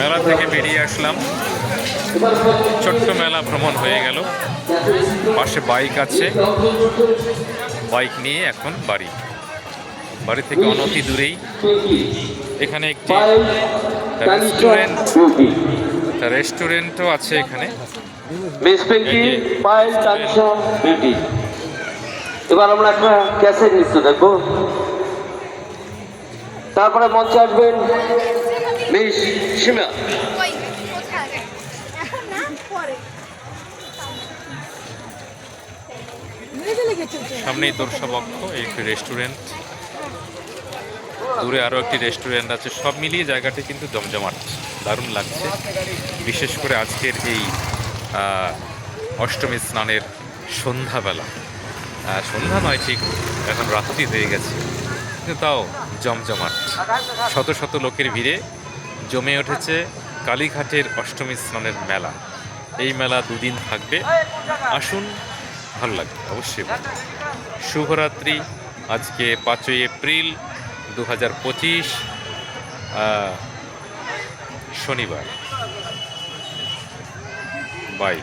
মেলা থেকে বেরিয়ে আসলাম। ছোট্ট মেলা ভ্রমণ হয়ে গেল। পাশে বাইক আছে। বাইক নিয়ে এখন বাড়ি। বাড়ি থেকে অনতি দূরেই। এখানে একটি রেস্টুরেন্ট রেস্টুরেন্টও আছে এখানে। এবার আমরা একটা ক্যাসেট নৃত্য দেখব। তারপরে মঞ্চে আসবেন মিস সীমা সামনেই দর্শবক্ষ একটি রেস্টুরেন্ট দূরে আরও একটি রেস্টুরেন্ট আছে। সব মিলিয়ে জায়গাটি কিন্তু জমজমাট। দারুণ লাগছে। বিশেষ করে আজকের এই অষ্টমী স্নানের সন্ধ্যাবেলা। সন্ধ্যা নয়, ঠিক এখন রাত্রি হয়ে গেছে। কিন্তু তাও জমজমাট। শত শত লোকের ভিড়ে জমে উঠেছে কালীঘাটের অষ্টমী স্নানের মেলা। এই মেলা দুদিন থাকবে। আসুন, ভালো লাগবে, অবশ্যই শুভরাত্রি, আজকে পাঁচই এপ্রিল দু হাজার পঁচিশ শনিবার। বাই